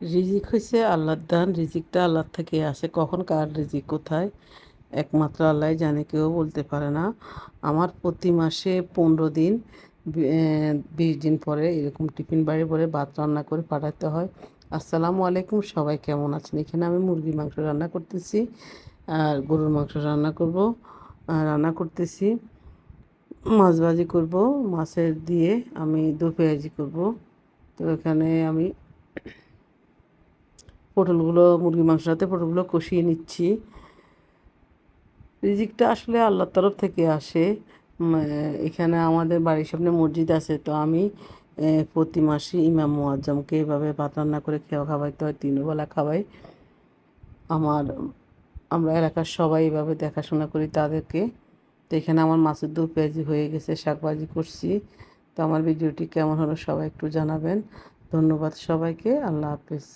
রিজিক হয়েছে আল্লাহর দান, রিজিকটা আল্লাহর থেকে আসে। কখন কার রিজিক কোথায়? একমাত্র আল্লাহ জানে, কেউ বলতে পারে না। আমার প্রতি মাসে পনেরো দিন বিশ দিন পরে এরকম টিফিন বাড়ি ভরে ভাত রান্না করে পাঠাতে হয়। আসসালামু আলাইকুম, সবাই কেমন আছেন? এখানে আমি মুরগির মাংস রান্না করতেছি আর গরুর মাংস রান্না করব। রান্না করতেছি। মাছ ভাজি করব, মাছের দিয়ে আমি দু পেঁয়াজি করব। তো এখানে আমি পটলগুলো মুরগি সাথে পটলগুলো কষিয়ে নিচ্ছি। রিজিকটা আসলে আল্লাহর তরফ থেকে আসে। এখানে আমাদের বাড়ির সামনে মসজিদ আছে, তো আমি প্রতি মাসে ইমাম মুয়াজ্জমকে এভাবে ভাত রান্না করে খেয়ে খাওয়াইতে হয় তিনবেলা খাওয়াই। আমার, আমরা এলাকার সবাই এভাবে দেখাশোনা করি তাদেরকে। তো এখানে আমার মাছের দু পেঁয়াজি হয়ে গেছে, শাকভাজি করছি। তো আমার ভিডিওটি কেমন হলো সবাই একটু জানাবেন। ধন্যবাদ সবাইকে, আল্লাহ হাফেজ।